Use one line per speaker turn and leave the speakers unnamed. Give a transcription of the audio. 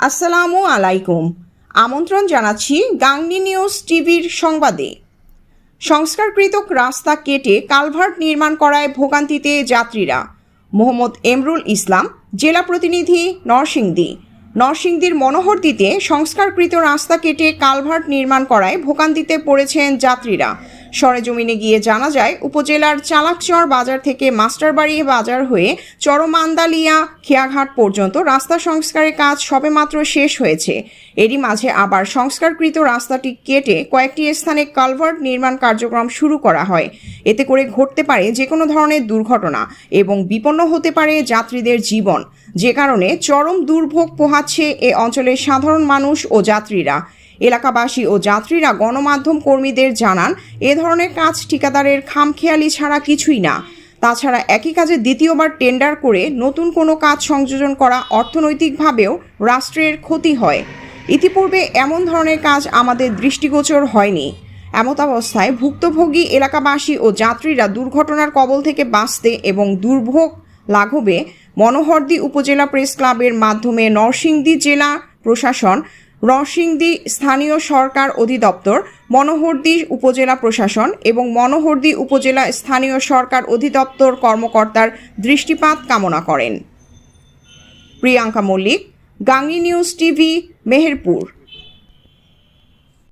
আসসালামু আলাইকুম। আমন্ত্রণ জানাচ্ছি গাংনি নিউজ টিভির সংবাদে। সংস্কারকৃত রাস্তা কেটে কালভার্ট নির্মাণ করায় ভোগান্তিতে যাত্রীরা। মোহাম্মদ এমরুল ইসলাম, জেলা প্রতিনিধি নরসিংদী। নরসিংদীর মনোহরদীতে সংস্কারকৃত রাস্তা কেটে কালভার্ট নির্মাণ করায় ভোগান্তিতে পড়েছেন যাত্রীরা। সরেজমিনে গিয়ে জানা যায়, উপজেলার চালাকচর বাজার থেকে মাস্টারবাড়ি বাজার হয়ে চরমান্দালিয়া খেয়াঘাট পর্যন্ত রাস্তা সংস্কারের কাজ সবেমাত্র শেষ হয়েছে। এরই মাঝে আবার সংস্কারকৃত রাস্তাটি কেটে কয়েকটি স্থানে কালভার্ট নির্মাণ কার্যক্রম শুরু করা হয়। এতে করে ঘটতে পারে যে কোনো ধরনের দুর্ঘটনা এবং বিপন্ন হতে পারে যাত্রীদের জীবন। যে কারণে চরম দুর্ভোগ পোহাচ্ছে এ অঞ্চলের সাধারণ মানুষ ও যাত্রীরা। এলাকাবাসী ও যাত্রীরা গণমাধ্যম কর্মীদের জানান, এ ধরনের কাজ ঠিকাদারের খামখেয়ালি ছাড়া কিছুই না। তাছাড়া একই কাজে দ্বিতীয়বার টেন্ডার করে নতুন কোনো কাজ সংযোজন করা অর্থনৈতিকভাবেও রাষ্ট্রের ক্ষতি হয়। ইতিপূর্বে এমন ধরনের কাজ আমাদের দৃষ্টিগোচর হয়নি। এমতাবস্থায় ভুক্তভোগী এলাকাবাসী ও যাত্রীরা দুর্ঘটনার কবল থেকে বাঁচতে এবং দুর্ভোগ লাঘবে মনোহরদী উপজেলা প্রেস ক্লাবের মাধ্যমে নরসিংদী জেলা প্রশাসন নরসিংদী স্থানীয় সরকার অধিদপ্তর, মনোহরদী উপজেলা প্রশাসন এবং মনোহরদী উপজেলা স্থানীয় সরকার অধিদপ্তর কর্মকর্তার দৃষ্টিপাত কামনা করেন। Priyanka Mallick, Gangni news TV, Meherpur.